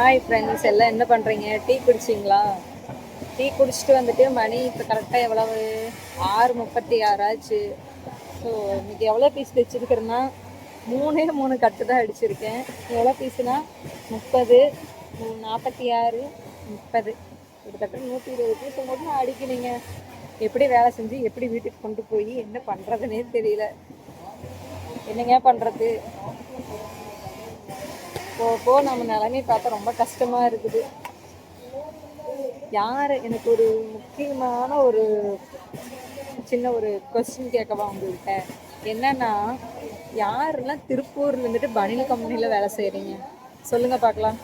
Hi friends எல்லாம் என்ன பண்ணுறீங்க டீ குடிச்சிங்களா? டீ குடிச்சிட்டு வந்துட்டு மணி இப்போ கரெக்டாக எவ்வளவு? ஆறு முப்பத்தி ஆறாச்சு ஸோ இன்னைக்கு எவ்வளோ பீஸ் தைச்சிருக்கிறேன்னா மூணே மூணு கட்டு தான் அடிச்சிருக்கேன். எவ்வளோ பீஸுனா முப்பது நாற்பத்தி ஆறு முப்பது. கிட்டத்தட்ட நூற்றி இருபது பீஸ் மட்டும் நான் அடிக்கணுங்க. எப்படி வேலை செஞ்சு எப்படி வீட்டுக்கு கொண்டு போய் என்ன பண்ணுறதுனே தெரியல. என்னங்க பண்ணுறது போக போக நம்ம நிலைமை பார்த்தா ரொம்ப கஷ்டமா இருக்குது. யார் எனக்கு ஒரு முக்கியமான ஒரு சின்ன ஒரு கொஸ்டின் கேட்கவா உங்கள்கிட்ட என்னன்னா யாரெல்லாம் திருப்பூர்ல இருந்துட்டு பனில் கம்பெனியில் வேலை செய்கிறீங்க சொல்லுங்க பார்க்கலாம்.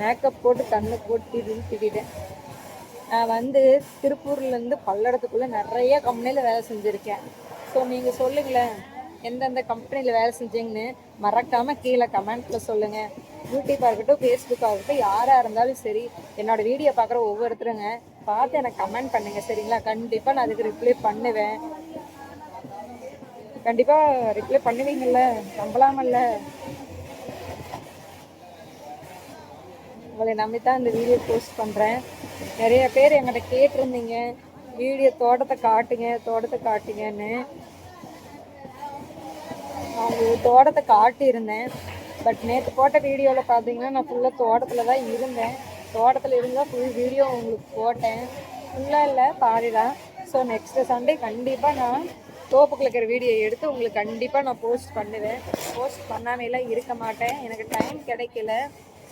மேக்கப் போட்டு கண்ணு போட்டு திட்டிட்டேன். நான் வந்து திருப்பூர்லேருந்து பல்லடத்துக்குள்ளே நிறைய கம்பெனியில் வேலை செஞ்சுருக்கேன். ஸோ நீங்கள் சொல்லுங்களேன். எந்தெந்த கம்பெனியில் வேலை செஞ்சீங்கன்னு மறக்காமல் கீழே கமெண்ட்டில் சொல்லுங்கள் யூடியூப்பாக இருக்கட்டும் ஃபேஸ்புக்காக இருக்கட்டும் யாராக இருந்தாலும் சரி என்னோட வீடியோ பார்க்குற ஒவ்வொருத்தருங்க பார்த்து எனக்கு கமெண்ட் பண்ணுங்க சரிங்களா? கண்டிப்பாக நான் அதுக்கு ரிப்ளை பண்ணுவேன். கண்டிப்பாக ரிப்ளை பண்ணுவீங்கள்ல நம்பலாமல்ல? உங்களை நம்பி தான் இந்த வீடியோ போஸ்ட் பண்ணுறேன் நிறைய பேர் என்கிட்ட கேட்டிருந்தீங்க வீடியோ தோட்டத்தை காட்டுங்க தோட்டத்தை காட்டுங்கன்னு. அவங்க தோட்டத்தை காட்டியிருந்தேன். பட் நேற்று போட்ட வீடியோவில் பார்த்தீங்கன்னா நான் ஃபுல்லாக தோட்டத்தில் தான் இருந்தேன். தோட்டத்தில் இருந்தால் ஃபுல் வீடியோ உங்களுக்கு போட்டேன். ஃபுல்லாக இல்லை பாதி தான் ஸோ நெக்ஸ்ட் சண்டே கண்டிப்பாக நான் தோப்புக்குள்ள இருக்கிற வீடியோ எடுத்து உங்களுக்கு கண்டிப்பாக நான் போஸ்ட் பண்ணுவேன். போஸ்ட் பண்ணாமலாம் இருக்க மாட்டேன். எனக்கு டைம் கிடைக்கல.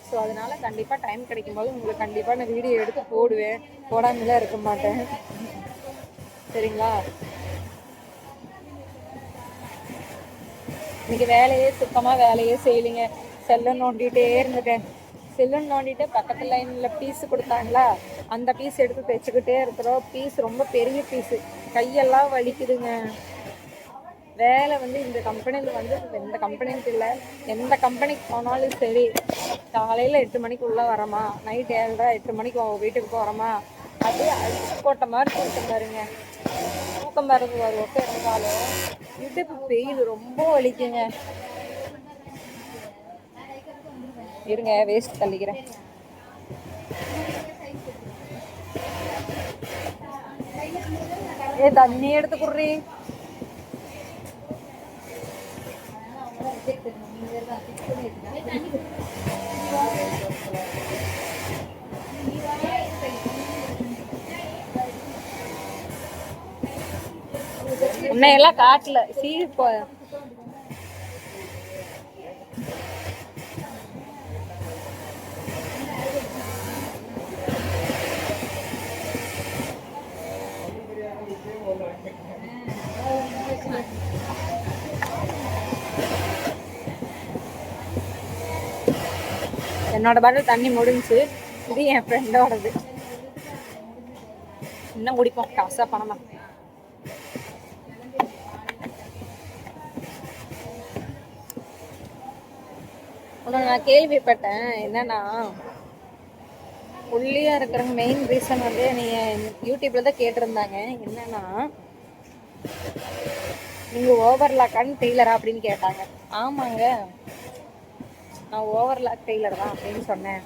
ஸோ அதனால் கண்டிப்பாக டைம் கிடைக்கும்போது உங்களுக்கு கண்டிப்பாக நான் வீடியோ எடுத்து போடுவேன். போடாமலாம் இருக்க மாட்டேன். சரிங்களா? இன்னைக்கு வேலையே சுத்தமாக வேலையே செய்யலைங்க. செல்லை நோண்டிகிட்டே இருந்துட்டேன். செல்லுன்னு நோண்டிட்டு பக்கத்து லைனில் பீஸ் கொடுத்தாங்களா? அந்த பீஸ் எடுத்து தைச்சிக்கிட்டே இருக்கிறோம். பீஸ் ரொம்ப பெரிய பீஸு கையெல்லாம் வலிக்குதுங்க. வேலை வந்து இந்த கம்பெனியில் வந்து எந்த கம்பெனிக்கு இல்லை. எந்த கம்பெனிக்கு போனாலும் சரி. காலையில் எட்டு மணிக்கு உள்ளே வரோமா நைட் ஏழரை எட்டு மணிக்கு வீட்டுக்கு போகிறோமா அப்படியே அடிச்சு போட்ட மாதிரி தூக்கம் பாருங்க தூக்கம் வரது ஒரு ஒட்டு இருந்தாலும் இடுப்பு பெயின் ரொம்ப வலிக்குங்க. இருங்க வேஸ்ட் தள்ளிக்கிறேன் ஏ தண்ணி எடுத்து குடுறி. உன்னையெல்லாம் காட்டல சீ போ. என்னோட பாட்டில் தண்ணி முடிஞ்சுச்சு. இது என் ஃப்ரெண்டோடது இன்னும் குடிப்போம். காசாக பணமா உனக்கு நான் கேள்விப்பட்டேன் என்னன்னா ஒல்லியா இருக்கிற மெயின் ரீசன் வந்து நீங்கள் யூடியூப்ல தான் கேட்டிருந்தாங்க. என்னன்னா நீங்கள் ஓவர்லாக்கான்னு டெய்லரா அப்படின்னு கேட்டாங்க. ஆமாங்க. நான் ஓவர்லாக் டெய்லர் தான் அப்படின்னு சொன்னேன்.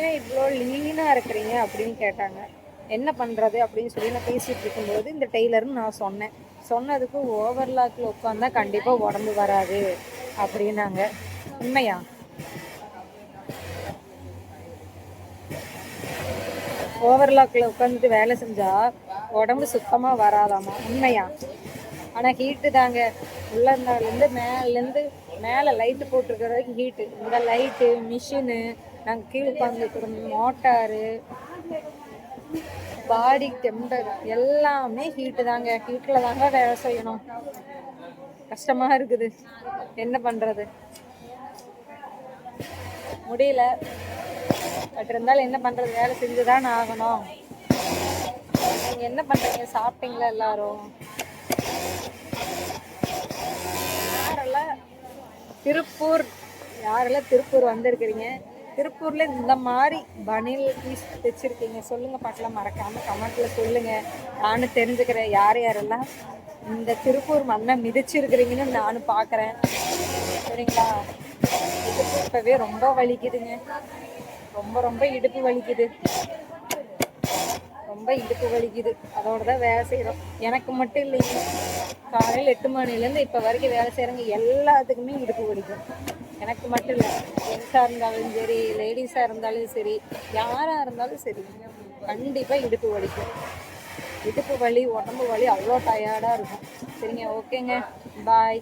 ஏன் இவ்வளோ லீனாக இருக்கிறீங்க அப்படின்னு கேட்டாங்க. என்ன பண்ணுறது அப்படின்னு சொல்லி நான் பேசிகிட்டு இருக்கும்போது இந்த டெய்லர்னு நான் சொன்னேன். சொன்னதுக்கு ஓவர்லாக்கில் உட்காந்தா கண்டிப்பாக உடம்பு வராது அப்படின்னாங்க. உண்மையா? ஓவர்லாக்கில் உட்காந்துட்டு வேலை செஞ்சால் உடம்பு சுத்தமாக வராதாமா உண்மையா? ஆனால் ஹீட்டு தாங்க. உள்ளே இருந்தாலேருந்து மேலேருந்து மேலே லைட்டு போட்டிருக்கிற வரைக்கும் ஹீட்டு இந்த லைட்டு மிஷினு நாங்கள் கீழே உட்காந்துருக்கிற மோட்டாரு பாடி டெம்பர் எல்லாமே ஹீட்டு தாங்க. ஹீட்டில் தாங்க வேலை செய்யணும். கஷ்டமாக இருக்குது. என்ன பண்ணுறது முடியல. பட் இருந்தாலும் என்ன பண்ணுறது வேலை செஞ்சு தான் ஆகணும். நீங்கள் என்ன பண்ணுறீங்க சாப்பிட்டீங்களா எல்லாரும்? யாரெல்லாம் திருப்பூர் யாரெல்லாம் திருப்பூர் வந்திருக்கிறீங்க? திருப்பூர்ல இந்த மாதிரி பனில் பீஸ் தைச்சிருக்கீங்க சொல்லுங்க பார்க்கலாம் மறக்காம கமெண்ட்ல சொல்லுங்க. நானும் தெரிஞ்சுக்கிறேன் யார் யாரெல்லாம் இந்த திருப்பூர் மண்ணை மிதிச்சிருக்கிறீங்கன்னு நானும் பார்க்குறேன். சரிங்களா? இப்பவே ரொம்ப வலிக்குதுங்க. ரொம்ப ரொம்ப இடுப்பு வலிக்குது. ரொம்ப இடுப்பு வலிக்குது. அதோட தான் வேலை செய்கிறோம் எனக்கு மட்டும் இல்லைங்க காலையில் எட்டு மணிலேருந்து இப்போ வரைக்கும் வேலை செய்கிறவங்க எல்லாத்துக்குமே இடுப்பு வலிக்கும். எனக்கு மட்டும் இல்லை ஜென்ஸாக இருந்தாலும் சரி லேடிஸாக இருந்தாலும் சரி யாராக இருந்தாலும் சரி கண்டிப்பாக இடுப்பு வலிக்கும். இடுப்பு வலி உடம்பு வலி அவ்வளோ டயர்டாக இருக்கும். சரிங்க ஓகேங்க. பாய்